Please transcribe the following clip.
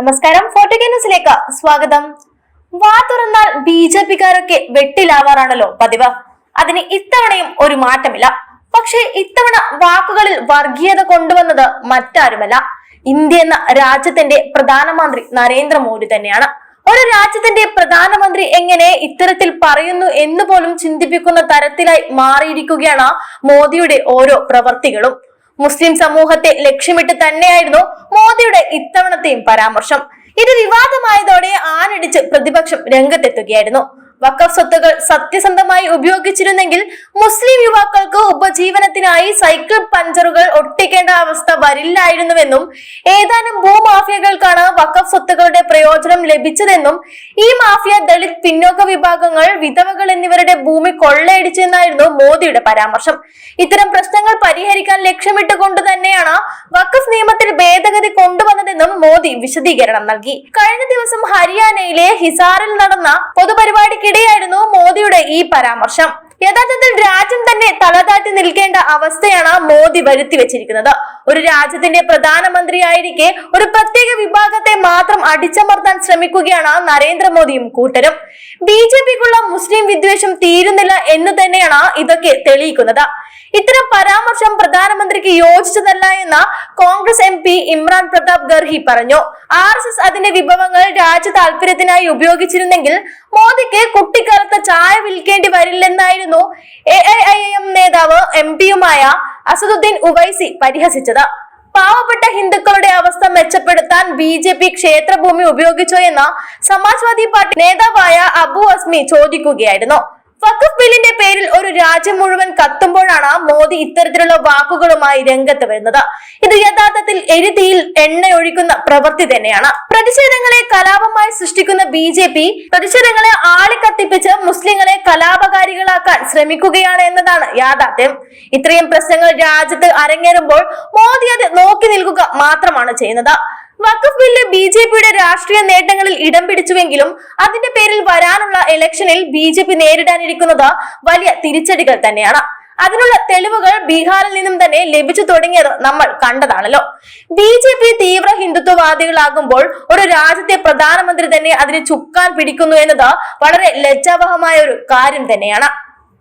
നമസ്കാരം. ഫോർട്ടുഗേ ന്യൂസിലേക്ക് സ്വാഗതം. വാ തുറന്നാൽ ബി ജെ പിക്കാരൊക്കെ വെട്ടിലാവാറാണല്ലോ പതിവ്. അതിന് ഇത്തവണയും ഒരു മാറ്റമില്ല. പക്ഷേ ഇത്തവണ വാക്കുകളിൽ വർഗീയത കൊണ്ടുവന്നത് മറ്റാരുമല്ല. ഇന്ത്യ എന്ന രാജ്യത്തിന്റെ പ്രധാനമന്ത്രി നരേന്ദ്രമോദി തന്നെയാണ്. ഒരു രാജ്യത്തിന്റെ പ്രധാനമന്ത്രി എങ്ങനെ ഇത്തരത്തിൽ പറയുന്നു എന്ന് പോലും ചിന്തിപ്പിക്കുന്ന തരത്തിലായി മാറിയിരിക്കുകയാണ് മോദിയുടെ ഓരോ പ്രവർത്തികളും. മുസ്ലിം സമൂഹത്തെ ലക്ഷ്യമിട്ട് തന്നെയായിരുന്നു മോദിയുടെ ഇത്തവണത്തെയും പരാമർശം. ഇത് വിവാദമായതോടെ ആനടിച്ച് പ്രതിപക്ഷം രംഗത്തെത്തുകയായിരുന്നു. വക്കഫ് സ്വത്തുകൾ സത്യസന്ധമായി ഉപയോഗിച്ചിരുന്നെങ്കിൽ മുസ്ലിം യുവാക്കൾക്ക് ഉപജീവനത്തിനായി സൈക്കിൾ പഞ്ചറുകൾ ഒട്ടിക്കേണ്ട അവസ്ഥ വരില്ലായിരുന്നുവെന്നും ഏതാനും ഭൂമാഫിയകൾക്കാണ് വക്കഫ് സ്വത്തുകളുടെ പ്രയോജനം ലഭിച്ചതെന്നും ഈ മാഫിയ ദളിത് പിന്നോക്ക വിഭാഗങ്ങൾ വിധവകൾ എന്നിവരുടെ ഭൂമി കൊള്ളയടിച്ചെന്നായിരുന്നു മോദിയുടെ പരാമർശം. ഇത്തരം പ്രശ്നങ്ങൾ പരിഹരിക്കാൻ ലക്ഷ്യമിട്ടുകൊണ്ട് തന്നെയാണ് വഖഫ് ഭേദഗതി കൊണ്ടുവന്നതെന്നും മോദി വിശദീകരണം നൽകി. കഴിഞ്ഞ ദിവസം ഹരിയാനയിലെ ഹിസാറിൽ നടന്ന പൊതുപരിപാടിക്കിടെയായിരുന്നു മോദിയുടെ ഈ പരാമർശം. യഥാർത്ഥത്തിൽ രാജ്യം തന്നെ തലതാറ്റി നിൽക്കേണ്ട അവസ്ഥയാണ് മോദി വരുത്തി വെച്ചിരിക്കുന്നത്. ഒരു രാജ്യത്തിന്റെ പ്രധാനമന്ത്രിയായിരിക്കെ ഒരു പ്രത്യേക വിഭാഗത്തെ മാത്രം അടിച്ചമർത്താൻ ശ്രമിക്കുകയാണ് നരേന്ദ്രമോദിയും കൂട്ടരും. ബി ജെ പിക്കുള്ള മുസ്ലിം വിദ്വേഷം തീരുന്നില്ല എന്ന് തന്നെയാണ് ഇതൊക്കെ തെളിയിക്കുന്നത്. ഇത്തരം പരാമർശം പ്രധാനമന്ത്രിക്ക് യോജിച്ചതല്ല എന്ന കോൺഗ്രസ് എം പി ഇമ്രാൻ പ്രതാപ് ഗർഹി പറഞ്ഞു. ആർ എസ് എസ് അതിന്റെ വിഭവങ്ങൾ രാജ്യ താല്പര്യത്തിനായി ഉപയോഗിച്ചിരുന്നെങ്കിൽ മോദിക്ക് കുട്ടിക്കാലത്ത് ചായ വിൽക്കേണ്ടി വരില്ലെന്നായിരുന്നു എ ഐ ഐ എം നേതാവ് എം പിയുമായ അസദുദ്ദീൻ ഉവൈസി പരിഹസിച്ചത്. പാവപ്പെട്ട ഹിന്ദുക്കളുടെ അവസ്ഥ മെച്ചപ്പെടുത്താൻ ബി ജെ പി ക്ഷേത്രഭൂമി ഉപയോഗിച്ചോ എന്ന സമാജ്വാദി പാർട്ടി നേതാവായ അബു അസ്മി ചോദിക്കുകയായിരുന്നു. വഖഫ് ബില്ലിന്റെ പേരിൽ ഒരു രാജ്യം മുഴുവൻ കത്തുമ്പോഴാണ് മോദി ഇത്തരത്തിലുള്ള വാക്കുകളുമായി രംഗത്ത് വരുന്നത്. ഇത് യഥാർത്ഥത്തിൽ എഴുതിയിൽ എണ്ണയൊഴിക്കുന്ന പ്രവൃത്തി തന്നെയാണ്. പ്രതിഷേധങ്ങളെ കലാപമായി സൃഷ്ടിക്കുന്ന ബി ജെ പി പ്രതിഷേധങ്ങളെ ആളിക്കത്തിപ്പിച്ച് മുസ്ലിങ്ങളെ കലാപകാരികളാക്കാൻ ശ്രമിക്കുകയാണ് എന്നതാണ് യാഥാർത്ഥ്യം. ഇത്രയും പ്രശ്നങ്ങൾ രാജ്യത്ത് അരങ്ങേറുമ്പോൾ മോദി അത് നോക്കി നിൽക്കുക മാത്രമാണ് ചെയ്യുന്നത്. വഖഫ് ബില്ല് ബി ജെ പിയുടെ രാഷ്ട്രീയ നേട്ടങ്ങളിൽ ഇടം പിടിച്ചുവെങ്കിലും അതിന്റെ പേരിൽ വരാനുള്ള ഇലക്ഷനിൽ ബി ജെ പി നേരിടാനിരിക്കുന്നത് വലിയ തിരിച്ചടികൾ തന്നെയാണ്. അതിനുള്ള തെളിവുകൾ ബീഹാറിൽ നിന്നും തന്നെ ലഭിച്ചു തുടങ്ങിയത് നമ്മൾ കണ്ടതാണല്ലോ. ബി ജെ പി തീവ്ര ഹിന്ദുത്വവാദികളാകുമ്പോൾ ഒരു രാജ്യത്തെ പ്രധാനമന്ത്രി തന്നെ അതിന് ചുക്കാൻ പിടിക്കുന്നു എന്നത് വളരെ ലജ്ജാവഹമായ ഒരു കാര്യം തന്നെയാണ്.